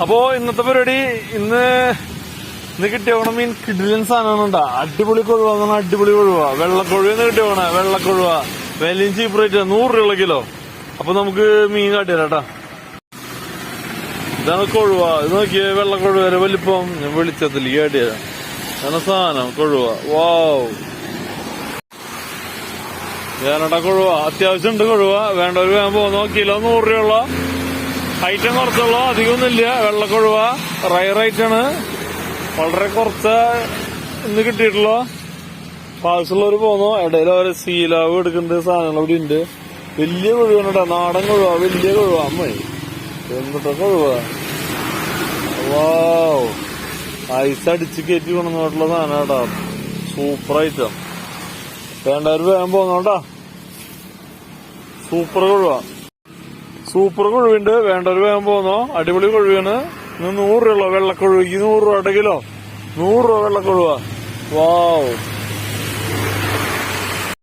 അപ്പോ ഇന്നത്തെ പരിപാടി ഇന്ന് ഇന്ന് ഓണം മീൻ കിഡിലൻ സാധനമാണ് ഉണ്ടാ അടിപൊളി കൊഴുവ എന്ന് അടിപൊളി കൊഴുവ. വെള്ളക്കൊഴുവന്ന് കിട്ടിയോണ വെള്ളക്കൊഴുവ. വിലയും ചീപ്പ് റേറ്റ് നൂറ് രൂപ കിലോ. അപ്പൊ നമുക്ക് മീൻ കാട്ടിയരാട്ടാ ഇതാണ് കൊഴുവ. ഇത് നോക്കിയേ വെള്ളക്കൊഴുവരെ വലിപ്പം. ഞാൻ വെളിച്ചത്തിൽ കാട്ടിയതാ ഇതാണ് സാധനം കൊഴുവ. വാവ്. വേനട കൊഴുവ. അത്യാവശ്യം ഉണ്ട് കൊഴുവ. വേണ്ടവർ വേഗം പോകുന്നോ കിലോ നൂറ് രൂപയുള്ള ഐറ്റം കുറച്ചുള്ള. അധികമൊന്നുമില്ല. വെള്ളക്കൊഴുവ. ആണ്. വളരെ കുറച്ച് ഇന്ന് കിട്ടിയിട്ടുള്ള. പാഴ്സുള്ളവർ പോന്നു. ഇടയിൽ ഓരോ സീലാവ് എടുക്കേണ്ട സാധനങ്ങൾ അവിടെ ഉണ്ട്. വലിയ കൊഴുവാണ് കേട്ടോ. നാടൻ കൊഴുവ. വലിയ കൊഴുവ. അമ്മ. എന്നിട്ടൊക്കെ കൊഴുവ? ഐസ് അടിച്ച് കയറ്റി കൊണ്ടുവന്നിട്ടുള്ള സാധനം കേട്ടോ. സൂപ്പർ ഐറ്റം വേണ്ടവർ വേഗം പോന്നോട്ടാ. സൂപ്പർ കൊഴുവ. സൂപ്പർ കുഴിവുണ്ട്. വേണ്ടൊരു വേഗം പോന്നോ. അടിപൊളി കൊഴുവാണ്. ഇന്ന് നൂറ് രൂപ വെള്ളക്കൊഴുവയ്ക്ക് ഇരുന്നൂറ് രൂപ കിലോ നൂറ് രൂപ വെള്ളക്കൊഴുവാ. വാവ്.